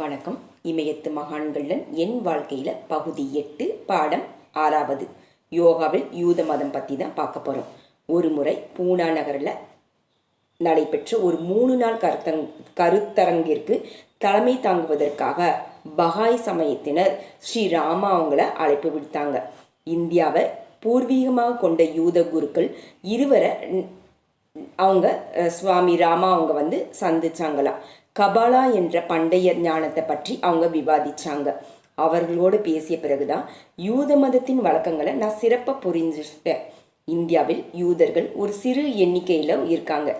வணக்கம். இமயத்து மகான்கள்லன் என் வாழ்க்கையில் பகுதி எட்டு பாடம் ஆறாவது. யோகாவில் யூத மதம் பற்றி தான் பார்க்க போகிறோம் ஒரு முறை பூனா நகரில் நடைபெற்ற ஒரு மூணு நாள் கருத்தங் கருத்தரங்கிற்கு தலைமை தாங்குவதற்காக பகாய் சமயத்தினர் ஸ்ரீ ராமா அவங்கள அழைப்பு விடுத்தாங்க. இந்தியாவை பூர்வீகமாக கொண்ட யூத குருக்கள் இருவரை அவங்க சுவாமி ராமா அவங்க வந்து சந்திச்சாங்களாம். கபாலா என்ற பண்டைய ஞானத்தை பற்றி அவங்க விவாதிச்சாங்க. அவர்களோடு பேசிய பிறகுதான் யூத மதத்தின் வழக்கங்களை நான் சிறப்பாக புரிஞ்சுட்டேன் இந்தியாவில் யூதர்கள் ஒரு சிறு எண்ணிக்கையில் இருக்காங்க.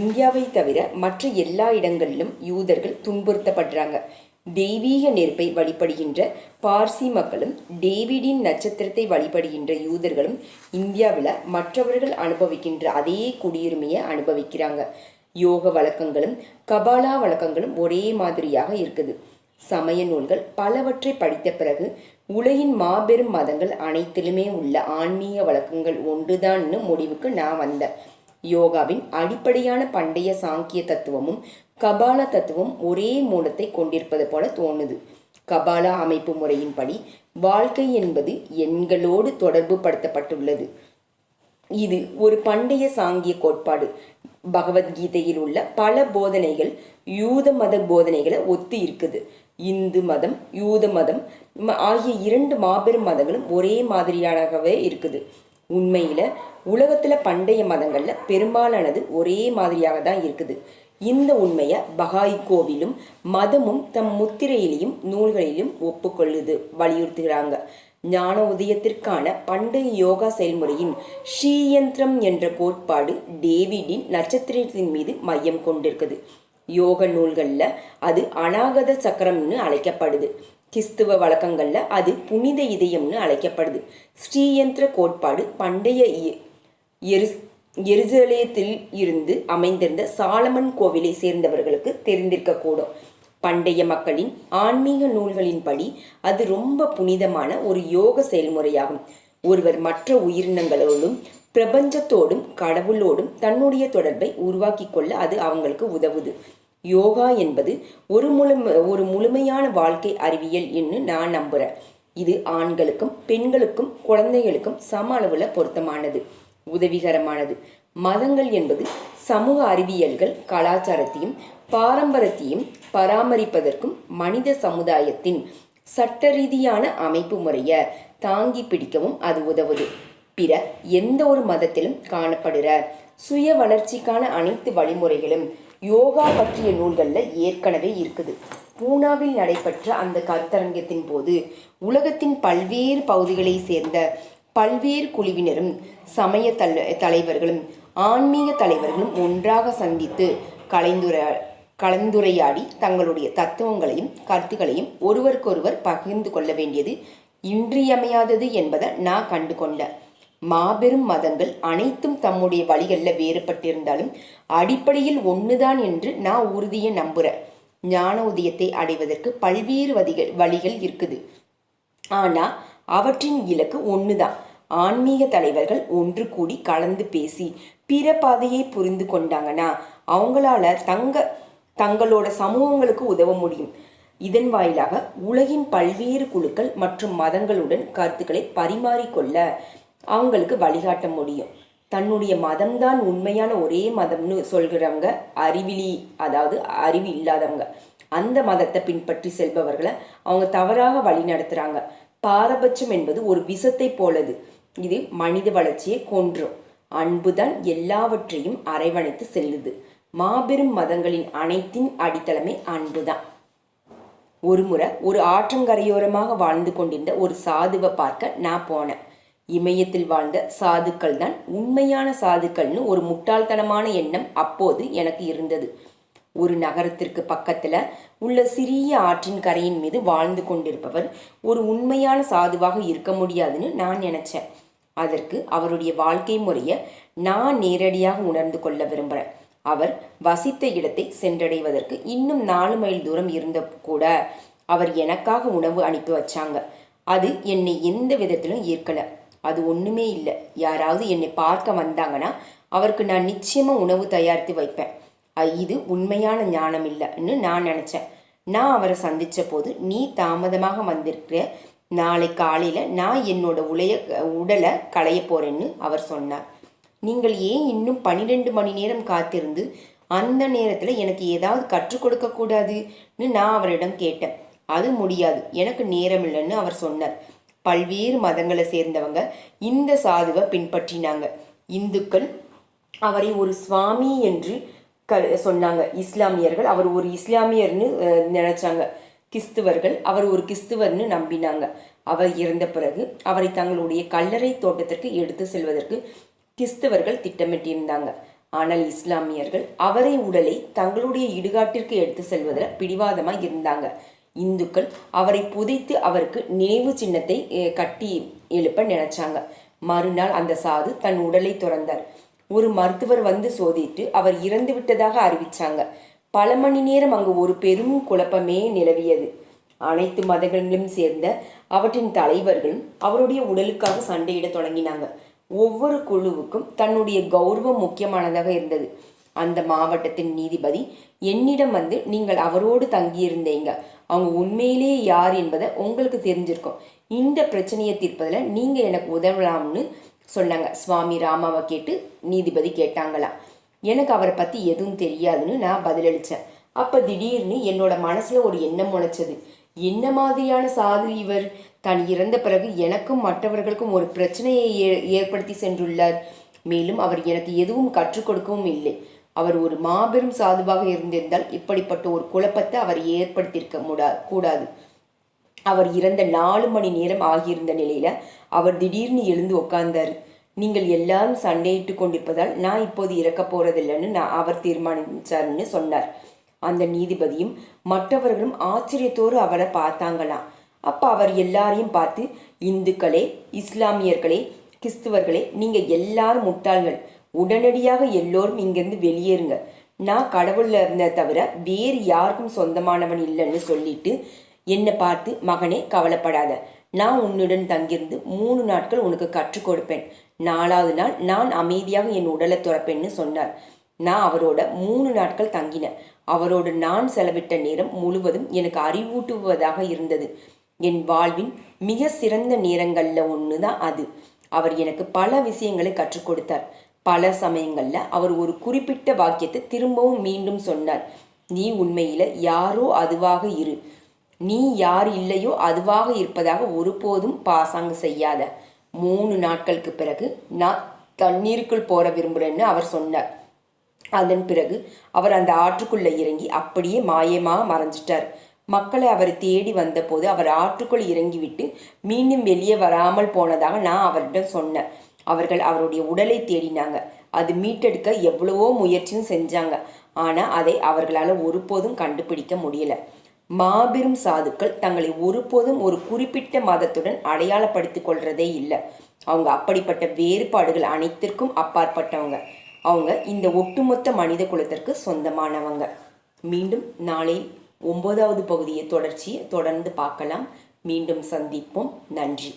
இந்தியாவை தவிர மற்ற எல்லா இடங்களிலும் யூதர்கள் துன்புறுத்தப்படுறாங்க. தெய்வீக நெருப்பை வழிபடுகின்ற பார்சி மக்களும் டேவிடின் நட்சத்திரத்தை வழிபடுகின்ற யூதர்களும் இந்தியாவில் மற்றவர்கள் அனுபவிக்கின்ற அதே குடியுரிமையை அனுபவிக்கிறாங்க. யோக வழக்கங்களும் கபாலா வழக்கங்களும் ஒரே மாதிரியாக இருக்குது. சமய நூல்கள் பலவற்றை படித்த பிறகு உலகின் மாபெரும் மதங்கள் அனைத்திலுமே உள்ள ஆன்மீக வழக்கங்கள் ஒன்றுதான்னு முடிவுக்கு நான் வந்தேன். யோகாவின் அடிப்படையான பண்டைய சாங்கிய தத்துவமும் கபாலா தத்துவம் ஒரே மூலத்தை கொண்டிருப்பது போல தோணுது. கபாலா அமைப்பு முறையின்படி வாழ்க்கை என்பது எண்களோடு தொடர்பு படுத்தப்பட்டுள்ளது இது ஒரு பண்டைய சாங்கிய கோட்பாடு. பகவத்கீதையில் உள்ள பல போதனைகள் யூத மத போதனைகளை ஒத்து இருக்குது. இந்து மதம் யூத மதம் ஆகிய இரண்டு மாபெரும் மதங்களும் ஒரே மாதிரியானவே இருக்குது. உண்மையில் உலகத்தில் பண்டைய மதங்களில் பெரும்பாலானது ஒரே மாதிரியாக தான் இருக்குது. இந்த உண்மையை பகாய் கோவிலும் மதமும் தம் முத்திரையிலையும் நூல்களிலும் ஒப்புக்கொள்ளுது வலியுறுத்துகிறாங்க. ஞான உதயத்திற்கான பண்டைய யோகா செயல்முறையின் ஷீயந்திரம் என்ற கோட்பாடு டேவிடின் நட்சத்திரத்தின் மீது மையம் கொண்டிருக்குது. யோக நூல்களில் அது அநாகத சக்கரம்னு அழைக்கப்படுது. கிறிஸ்துவ வழக்கங்களில் அது புனித இதயம்னு அழைக்கப்படுது. ஸ்ரீயந்திர கோட்பாடு பண்டைய இ- எருஸ் எருசலேத்தில் இருந்து அமைந்திருந்த சாலமன் கோவிலை சேர்ந்தவர்களுக்கு தெரிந்திருக்கக்கூடும். பண்டைய மக்களின் ஆன்மீக நூல்களின்படி அது ரொம்ப புனிதமான ஒரு யோக செயல்முறையாகும். ஒருவர் மற்ற உயிரினங்களோடும் பிரபஞ்சத்தோடும் கடவுளோடும் தன்னுடைய தொடர்பை உருவாக்கி கொள்ள அது அவங்களுக்கு உதவுது. யோகா என்பது ஒரு முழு ஒரு முழுமையான வாழ்க்கை அறிவியல் என்று நான் நம்புகிறேன் இது ஆண்களுக்கும் பெண்களுக்கும் குழந்தைகளுக்கும் சம அளவுல பொருத்தமானது உதவிகரமானது. மதங்கள் என்பது சமூக அறிவியல்கள் கலாச்சாரத்தையும் பாரம்பரியத்தையும் பராமரிப்பதற்கும் மனித சமுதாயத்தின் சட்ட ரீதியான அமைப்பு முறையை தாங்கி பிடிக்கவும் அது உதவுது. பிற எந்த ஒரு மதத்திலும் காணப்படுற சுய வளர்ச்சிக்கான அனைத்து வழிமுறைகளும் யோகா பற்றிய நூல்களில் ஏற்கனவே இருக்குது. பூனாவில் நடைபெற்ற அந்த கருத்தரங்கத்தின் போது உலகத்தின் பல்வேறு பகுதிகளை சேர்ந்த பல்வேறு குழுவினரும் சமய தல தலைவர்களும் ஆன்மீக தலைவர்களும் ஒன்றாக சந்தித்து கலைந்துரை கலந்துரையாடி தங்களுடைய தத்துவங்களையும் கருத்துக்களையும் ஒருவருக்கொருவர் பகிர்ந்து கொள்ள வேண்டியது இன்றியமையாதது என்பதை நான் கண்டு கொண்டேன் மாபெரும் மதங்கள் அனைத்தும் தம்முடைய வழிகளில் வேறுபட்டிருந்தாலும் அடிப்படையில் ஒன்றுதான் என்று நான் உறுதியை நம்புறேன் ஞான உதயத்தை அடைவதற்கு பல்வேறு வதிகள் வழிகள் இருக்குது. ஆனால் அவற்றின் இலக்கு ஒண்ணுதான். ஆன்மீக தலைவர்கள் ஒன்று கூடி கலந்து பேசி பிற பாதையை புரிந்து கொண்டாங்கன்னா அவங்களால தங்க தங்களோட சமூகங்களுக்கு உதவ முடியும். இதன் வாயிலாக உலகின் பல்வேறு குழுக்கள் மற்றும் மதங்களுடன் கருத்துக்களை பரிமாறிக்கொள்ள அவங்களுக்கு வழிகாட்ட முடியும். தன்னுடைய மதம்தான் உண்மையான ஒரே மதம்னு சொல்கிறவங்க அறிவிலி அதாவது அறிவு இல்லாதவங்க. அந்த மதத்தை பின்பற்றி செல்பவர்களை அவங்க தவறாக வழி நடத்துகிறாங்க பாரபட்சம் என்பது ஒரு விசத்தை போலது. இது மனித வளர்ச்சியை கொன்றும். அன்புதான் எல்லாவற்றையும் அரவணைத்து செல்லுது. மாபெரும் மதங்களின் அனைத்தின் அடித்தளமே அன்புதான். ஒருமுறை ஒரு ஆற்றங்கரையோரமாக வாழ்ந்து கொண்டிருந்த ஒரு சாதுவை பார்க்க நான் போனேன். இமயத்தில் வாழ்ந்த சாதுக்கள் தான் உண்மையான சாதுக்கள்னு ஒரு முட்டாள்தனமான எண்ணம் அப்போது எனக்கு இருந்தது. ஒரு நகரத்திற்கு பக்கத்துல உள்ள சிறிய ஆற்றின் கரையின் மீது வாழ்ந்து கொண்டிருப்பவர் ஒரு உண்மையான சாதுவாக இருக்க முடியாதுன்னு நான் நினைச்சேன். அதற்கு அவருடைய வாழ்க்கை முறையை நான் நேரடியாக உணர்ந்து கொள்ள விரும்புகிறேன் அவர் வசித்த இடத்தை சென்றடைவதற்கு இன்னும் நாலு மைல் தூரம் இருந்த கூட அவர் எனக்காக உணவு அனுப்பி வச்சாங்க. அது என்னை எந்த விதத்திலும் ஈர்க்கலை. அது ஒன்றுமே இல்லை. யாராவது என்னை பார்க்க வந்தாங்கன்னா அவருக்கு நான் நிச்சயமாக உணவு தயாரித்து வைப்பேன். இது உண்மையான ஞானம் இல்லைன்னு நான் நினச்சேன். நான் அவரை சந்தித்த போது நீ தாமதமாக வந்திருக்கிற நாளை காலையில் நான் என்னோட உலைய உடலை களைய போகிறேன்னு அவர் சொன்னார். நீங்கள் ஏன் இன்னும் பன்னிரெண்டு மணி நேரம் காத்திருந்து அந்த நேரத்தில் எனக்கு ஏதாவது கற்றுக் கொடுக்க கூடாதுன்னு நான் அவரிடம் கேட்டேன். அது முடியாது. எனக்கு நேரம் இல்லைன்னு அவர் சொன்னார். பல்வேறு மதங்களை சேர்ந்தவங்க இந்த சாதுவை பின்பற்றினாங்க. இந்துக்கள் அவரை ஒரு சுவாமி என்று க சொன்னாங்க. இஸ்லாமியர்கள் அவர் ஒரு இஸ்லாமியர்னு நினச்சாங்க நினைச்சாங்க. கிறிஸ்துவர்கள் அவர் ஒரு கிறிஸ்துவர்னு நம்பினாங்க. அவர் இறந்த பிறகு அவரை தங்களுடைய கல்லறை தோட்டத்திற்கு எடுத்து செல்வதற்கு கிறிஸ்தவர்கள் திட்டமிட்டிருந்தாங்க. ஆனால் இஸ்லாமியர்கள் அவரை உடலை தங்களுடைய இடுகாட்டிற்கு எடுத்து செல்வதில் பிடிவாதமாக இருந்தாங்க. இந்துக்கள் அவரை புதைத்து அவருக்கு நினைவு சின்னத்தை கட்டி எழுப்ப நினைச்சாங்க. மறுநாள் அந்த சாது தன் உடலை துறந்தார். ஒரு மருத்துவர் வந்து சோதித்து அவர் இறந்து விட்டதாக அறிவிச்சாங்க. பல மணி நேரம் அங்கு ஒரு பெரும் குழப்பமே நிலவியது. அனைத்து மதங்களிலும் சேர்ந்த அவற்றின் தலைவர்களும் அவருடைய உடலுக்காக சண்டையிடத் தொடங்கினாங்க. ஒவ்வொரு குழுவுக்கும் தன்னுடைய கௌரவம் முக்கியமானதாக இருந்தது. அந்த மாவட்டத்தின் நீதிபதி என்னிடம் வந்து நீங்கள் அவரோடு தங்கியிருந்தீங்க. அவங்க உண்மையிலேயே யார் என்பதை உங்களுக்கு தெரிஞ்சிருக்கும். இந்த பிரச்சனையை தீர்ப்பதில் நீங்கள் எனக்கு உதவலாம்னு சொன்னாங்க. சுவாமி ராமாவை கேட்டு நீதிபதி கேட்டாங்களாம் எனக்கு அவரை பற்றி எதுவும் தெரியாதுன்னு நான் பதிலளித்தேன் அப்போ திடீர்னு என்னோட மனசில் ஒரு எண்ணம் முளைச்சது. என்ன மாதிரியான சாது இவர்? தான் இறந்த பிறகு எனக்கும் மற்றவர்களுக்கும் ஒரு பிரச்சனையை ஏ- ஏற்படுத்தி சென்றுள்ளார். மேலும் அவர் எனக்கு எதுவும் கற்றுக் கொடுக்கவும் இல்லை. அவர் ஒரு மாபெரும் சாதுவாக இருந்திருந்தால் இப்படிப்பட்ட ஒரு குழப்பத்தை அவர் ஏற்படுத்தியிருக்க முடா கூடாது. அவர் இறந்த நாலு மணி நேரம் ஆகியிருந்த நிலையில அவர் திடீர்னு எழுந்து உட்கார்ந்தார் நீங்கள் எல்லாரும் சண்டையிட்டு கொண்டிருப்பதால் நான் இப்போது இறக்கப் போறதில்லைன்னு நான் அவர் தீர்மானிச்சார்னு சொன்னார். அந்த நீதிபதியும் மற்றவர்களும் ஆச்சரியத்தோடு அவரை பார்த்தாங்களாம். அப்போ அவர் எல்லாரையும் பார்த்து இந்துக்களே இஸ்லாமியர்களே கிறிஸ்துவர்களே நீங்கள் எல்லாரும் முட்டாள்கள். உடனடியாக எல்லோரும் இங்கிருந்து வெளியேறுங்க. நான் கடவுளில் இருந்த தவிர வேறு யாருக்கும் சொந்தமானவன் இல்லைன்னு சொல்லிட்டு என்னை பார்த்து மகனே கவலைப்படாத. நான் உன்னுடன் தங்கியிருந்து மூணு நாட்கள் உனக்கு கற்றுக் கொடுப்பேன். நாலாவது நாள் நான் அமைதியாக என் உடலை துறப்பேன்னு சொன்னார். நான் அவரோட மூணு நாட்கள் தங்கினேன். அவரோடு நான் செலவிட்ட நேரம் முழுவதும் எனக்கு அறிவூட்டுவதாக இருந்தது. என் வாழ்வின் மிக சிறந்த நேரங்களில் ஒன்று தான் அது. அவர் எனக்கு பல விஷயங்களை கற்றுக் கொடுத்தார். பல சமயங்களில் அவர் ஒரு குறிப்பிட்ட வாக்கியத்தை திரும்பவும் மீண்டும் சொன்னார். நீ உண்மையில் யாரோ அதுவாக இரு. நீ யார் இல்லையோ அதுவாக இருப்பதாக ஒருபோதும் பாசாங்கு செய்யாத. மூணு நாட்களுக்கு பிறகு நான் தண்ணீருக்குள் போற விரும்புகிறேன்னு அவர் சொன்னார். அதன் பிறகு அவர் அந்த ஆற்றுக்குள்ள இறங்கி அப்படியே மாயமாக மறைஞ்சிட்டார். மக்களை அவர் தேடி வந்தபோது அவர் ஆற்றுக்குள் இறங்கிவிட்டு மீண்டும் வெளியே வராமல் போனதாக நான் அவரிடம் சொன்னேன். அவர்கள் அவருடைய உடலை தேடினாங்க. அது மீட்டெடுக்க எவ்வளவோ முயற்சியும் செஞ்சாங்க. ஆனால் அதை அவர்களால் ஒருபோதும் கண்டுபிடிக்க முடியல. மாபெரும் சாதுக்கள் தங்களை ஒருபோதும் ஒரு குறிப்பிட்ட மதத்துடன் அடையாளப்படுத்திக் கொள்றதே இல்லை. அவங்க அப்படிப்பட்ட வேறுபாடுகள் அனைத்திற்கும் அப்பாற்பட்டவங்க. அவங்க இந்த ஒட்டுமொத்த மனித குலத்திற்கு சொந்தமானவங்க. மீண்டும் நாளை ஒன்பதாவது பகுதியை தொடர்ச்சியை தொடர்ந்து பார்க்கலாம். மீண்டும் சந்திப்போம். நன்றி.